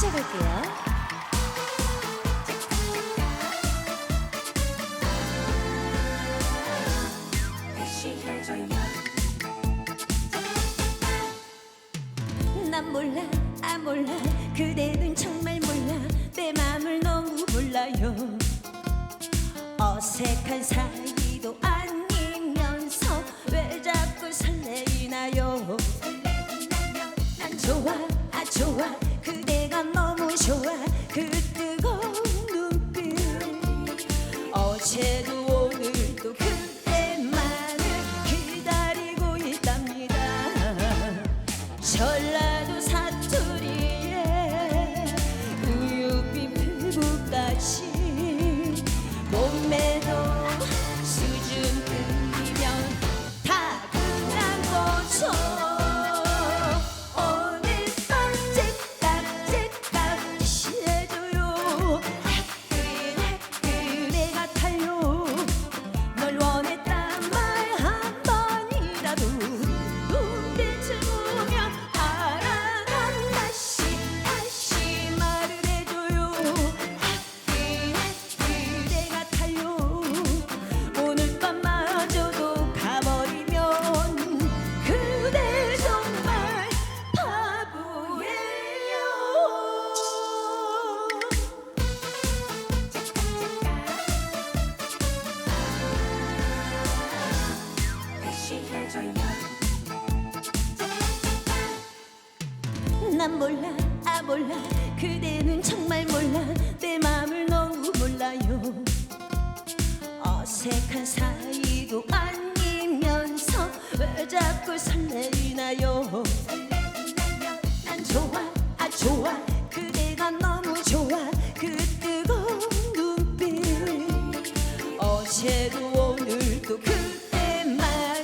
시작할게요. 난 몰라, 아 몰라, 그대는 정말 몰라, 내 맘을 너무 몰라요. 어색한 사이. 설날 난 몰라 아 몰라. 그대는 정말 몰라. 내 마음을 너무 몰라요. 어색한 사이도 아니면서 왜 자꾸 설레이나요? 난 좋아 아 좋아. 그대가 너무 좋아. 그 뜨거운 눈빛. 어제도 오늘도 그대만